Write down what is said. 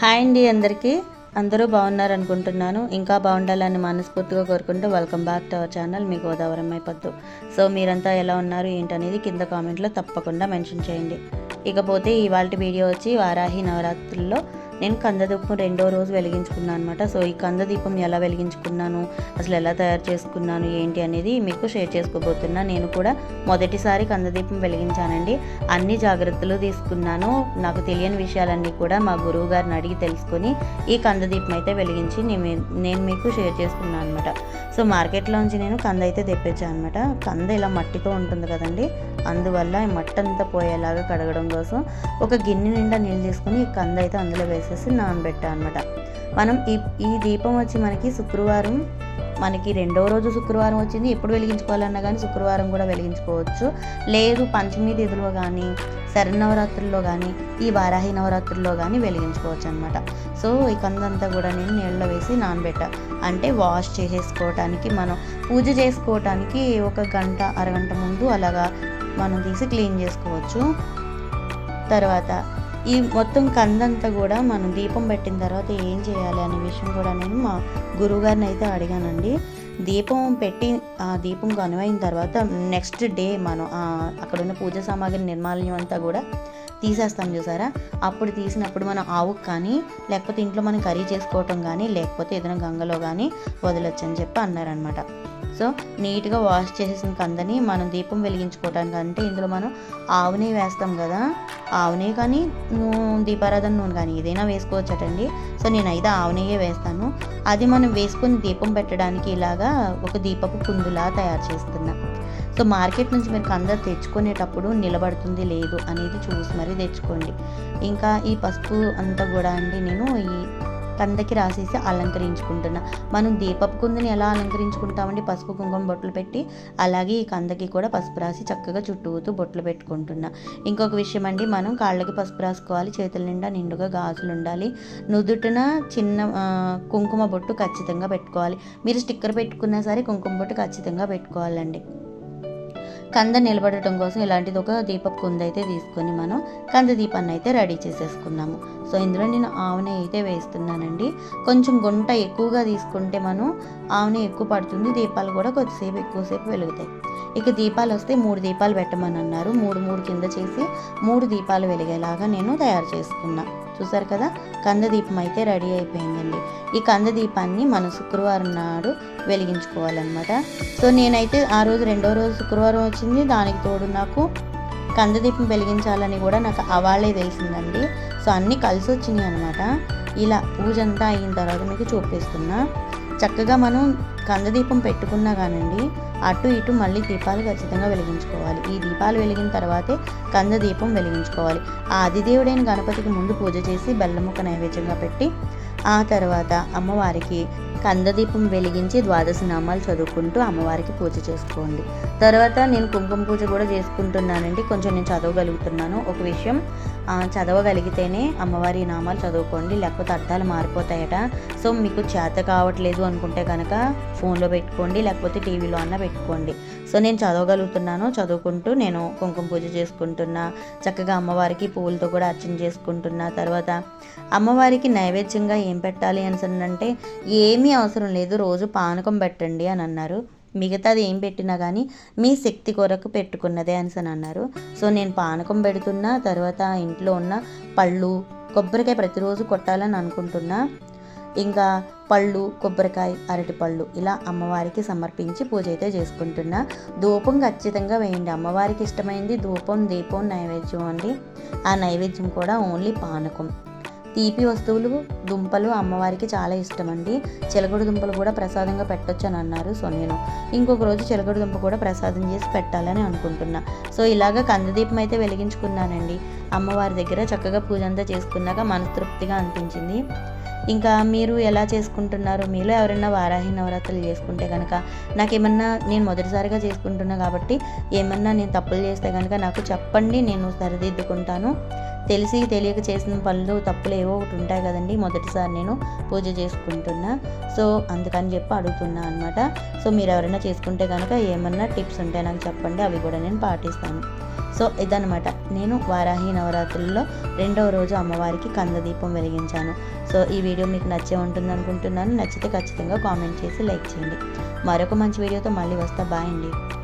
Hi అండి అందరికీ. అందరూ బాగున్నారు అనుకుంటున్నాను ఇంకా బాగుండాలని మనస్ఫూర్తిగా కోరుకుంటూ welcome back to our channel మీ గోదావరి అయిపోద్దు సో మీరంతా ఎలా ఉన్నారు ఏంటనేది కింద కామెంట్లో తప్పకుండా మెన్షన్ చేయండి. ఇకపోతే ఇవాళ వీడియో వచ్చి వారాహి నవరాత్రుల్లో నేను కందదీపం రెండో రోజు వెలిగించుకున్నాను అనమాట సో ఈ కందదీపం ఎలా వెలిగించుకున్నాను అసలు ఎలా తయారు చేసుకున్నాను ఏంటి అనేది మీకు షేర్ చేసుకోబోతున్నా. నేను కూడా మొదటిసారి కందదీపం వెలిగించానండి. అన్ని జాగ్రత్తలు తీసుకున్నాను. నాకు తెలియని విషయాలన్నీ కూడా మా గురువు గారిని అడిగి తెలుసుకొని ఈ కందదీపం అయితే వెలిగించి నేను నేను మీకు షేర్ చేసుకున్నాను అనమాట సో మార్కెట్లోంచి నేను కంద అయితే తెప్పించాను అనమాట కంద ఇలా మట్టితో ఉంటుంది కదండి. అందువల్ల ఈ మట్టి అంతా పోయేలాగా కడగడం కోసం ఒక గిన్నె నిండా నీళ్ళు తీసుకుని ఈ కంద అయితే అందులో చేసేసి నానబెట్టా అనమాట మనం ఈ ఈ దీపం వచ్చి మనకి శుక్రవారం మనకి రెండో రోజు శుక్రవారం వచ్చింది. ఎప్పుడు వెలిగించుకోవాలన్నా కానీ శుక్రవారం కూడా వెలిగించుకోవచ్చు. లేదు పంచమి తిథిలో కానీ శరన్నవరాత్రుల్లో కానీ ఈ వారాహి నవరాత్రుల్లో కానీ వెలిగించుకోవచ్చు అనమాట సో ఈ కందంతా కూడా నేను నీళ్ళలో వేసి నానబెట్టా. అంటే వాష్ చేసేసుకోవటానికి మనం పూజ చేసుకోవటానికి ఒక గంట అరగంట ముందు అలాగా మనం తీసి క్లీన్ చేసుకోవచ్చు. తర్వాత ఈ మొత్తం కందంతా కూడా మనం దీపం పెట్టిన తర్వాత ఏం చేయాలి అనే విషయం కూడా నేను మా గురువుగారిని అయితే అడిగానండి. దీపం పెట్టి ఆ దీపం కనువైన తర్వాత నెక్స్ట్ డే మనం అక్కడ ఉన్న పూజ సామాగ్రి నిర్మాల్యం అంతా కూడా తీసేస్తాం చూసారా? అప్పుడు తీసినప్పుడు మనం ఆవుకు కానీ లేకపోతే ఇంట్లో మనం కర్రీ చేసుకోవటం కానీ లేకపోతే ఏదైనా గంగలో కానీ వదలొచ్చు అని చెప్పి అన్నారనమాట సో నీట్గా వాష్ చేసేసిన కందని మనం దీపం వెలిగించుకోవటానికి అంటే ఇందులో మనం ఆవునే వేస్తాం కదా. ఆవునే కానీ దీపారాధన నూనె కానీ ఏదైనా వేసుకోవచ్చటండి. సో నేనైతే ఆవునేయే వేస్తాను. అది మనం వేసుకొని దీపం పెట్టడానికి ఇలాగా ఒక దీపపు కుందులా తయారు చేస్తున్నా. సో మార్కెట్ నుంచి మీరు కంద తెచ్చుకునేటప్పుడు నిలబడుతుంది లేదు అనేది చూసి మరీ తెచ్చుకోండి. ఇంకా ఈ పసుపు అంతా కూడా అండి నేను ఈ కందకి రాసేసి అలంకరించుకుంటున్నా. మనం దీపపు కుందని ఎలా అలంకరించుకుంటామండి? పసుపు కుంకుమ బొట్లు పెట్టి అలాగే ఈ కందకి కూడా పసుపు రాసి చక్కగా చుట్టూతూ బొట్లు పెట్టుకుంటున్నా. ఇంకొక విషయం అండి మనం కాళ్ళకి పసుపు రాసుకోవాలి చేతుల నిండా నిండుగా గాజులు ఉండాలి. నుదుటిన చిన్న కుంకుమ బొట్టు ఖచ్చితంగా పెట్టుకోవాలి. మీరు స్టిక్కర్ పెట్టుకున్నా సరే కుంకుమ బొట్టు ఖచ్చితంగా పెట్టుకోవాలండి. కంద నిలబడటం కోసం ఇలాంటిది ఒక దీపపు కుంద అయితే తీసుకొని మనం కంద దీపాన్ని అయితే రెడీ చేసేసుకున్నాము. సో ఇందులో నేను ఆవునే అయితే వేస్తున్నానండి. కొంచెం గుంట ఎక్కువగా తీసుకుంటే మనం ఆవునే ఎక్కువ పడుతుంది. దీపాలు కూడా కొద్దిసేపు ఎక్కువసేపు వెలుగుతాయి. ఇక దీపాలు వస్తే మూడు దీపాలు పెట్టమని అన్నారు. మూడు మూడు కింద చేసి మూడు దీపాలు వెలిగేలాగా నేను తయారు చేసుకున్నా. చూసారు కదా? కంద దీపం అయితే రెడీ అయిపోయిందండి. ఈ కంద దీపాన్ని మనం శుక్రవారం నాడు వెలిగించుకోవాలన్నమాట. సో నేనైతే ఆ రోజు రెండో రోజు శుక్రవారం వచ్చింది. దానికి తోడు నాకు కందదీపం వెలిగించాలని కూడా నాకు అవాళ్ళే తెలిసిందండి. సో అన్నీ కలిసి వచ్చినాయి అనమాట ఇలా పూజ అంతా అయిన తర్వాత మీకు చూపిస్తున్నా. చక్కగా మనం కందదీపం పెట్టుకున్నా కానండి అటు ఇటు మళ్ళీ దీపాలు ఖచ్చితంగా వెలిగించుకోవాలి. ఈ దీపాలు వెలిగిన తర్వాతే కంద దీపం వెలిగించుకోవాలి. ఆ అధిదేవుడైన గణపతికి ముందు పూజ చేసి బెల్లముక్క నైవేద్యంగా పెట్టి ఆ తర్వాత అమ్మవారికి కందదీపం వెలిగించి ద్వాదశ నామాలు చదువుకుంటూ అమ్మవారికి పూజ చేసుకోండి. తర్వాత నేను కుంకుమ పూజ కూడా చేసుకుంటున్నానండి. కొంచెం నేను చదవగలుగుతున్నాను. ఒక విషయం చదవగలిగితేనే అమ్మవారి నామాలు చదువుకోండి. లేకపోతే అర్థాలు మారిపోతాయట. సో మీకు చేత కావట్లేదు అనుకుంటే కనుక ఫోన్లో పెట్టుకోండి. లేకపోతే టీవీలో అన్న పెట్టుకోండి. సో నేను చదవగలుగుతున్నాను. చదువుకుంటూ నేను కుంకుమ పూజ చేసుకుంటున్నా. చక్కగా అమ్మవారికి పువ్వులతో కూడా అర్చన చేసుకుంటున్నా. తర్వాత అమ్మవారికి నైవేద్యంగా ఏం పెట్టాలి అని అంటే ఏమి అవసరం లేదు రోజు పానకం పెట్టండి అని అన్నారు. మిగతాది ఏం పెట్టినా కానీ మీ శక్తి కొరకు పెట్టుకున్నదే అని అన్నారు. సో నేను పానకం పెడుతున్నా తర్వాత ఇంట్లో ఉన్న పళ్ళు కొబ్బరికాయ ప్రతిరోజు కొట్టాలని అనుకుంటున్నా. ఇంకా పళ్ళు కొబ్బరికాయ అరటిపళ్ళు ఇలా అమ్మవారికి సమర్పించి పూజ అయితే చేసుకుంటున్నా. ధూపం ఖచ్చితంగా వేయండి. అమ్మవారికి ఇష్టమైంది ధూపం దీపం నైవేద్యం అండి. ఆ నైవేద్యం కూడా ఓన్లీ పానకం. తీపి వస్తువులు దుంపలు అమ్మవారికి చాలా ఇష్టం అండి చిలకడ దుంపలు కూడా ప్రసాదంగా పెట్టొచ్చు అని అన్నారు సో నేను ఇంకొక రోజు చిలకడ దుంప కూడా ప్రసాదం చేసి పెట్టాలని అనుకుంటున్నా. సో ఇలాగ కందదీపం అయితే వెలిగించుకున్నానండి. అమ్మవారి దగ్గర చక్కగా పూజ అంతా చేసుకున్నాక మనస్తృప్తిగా అనిపించింది. ఇంకా మీరు ఎలా చేసుకుంటున్నారు? మీలో ఎవరైనా వారాహి నవరాత్రులు చేసుకుంటే కనుక నాకేమన్నా నేను మొదటిసారిగా చేసుకుంటున్నా కాబట్టి ఏమన్నా నేను తప్పులు చేస్తే కనుక నాకు చెప్పండి నేను సరిదిద్దుకుంటాను. తెలిసి తెలియక చేసిన పనులు తప్పులు ఏవో ఒకటి ఉంటాయి కదండి. మొదటిసారి నేను పూజ చేసుకుంటున్నా. సో అందుకని చెప్పి అడుగుతున్నా అనమాట సో మీరు ఎవరైనా చేసుకుంటే కనుక ఏమన్నా టిప్స్ ఉంటే నాకు చెప్పండి. అవి కూడా నేను పాటిస్తాను. సో ఇదనమాట నేను వారాహి నవరాత్రుల్లో రెండవ రోజు అమ్మవారికి కందదీపం వెలిగించాను. సో ఈ వీడియో మీకు నచ్చే ఉంటుంది అనుకుంటున్నాను. నచ్చితే ఖచ్చితంగా కామెంట్ చేసి లైక్ చేయండి. మరొక మంచి వీడియోతో మళ్ళీ వస్తా. బాయ్ అండి.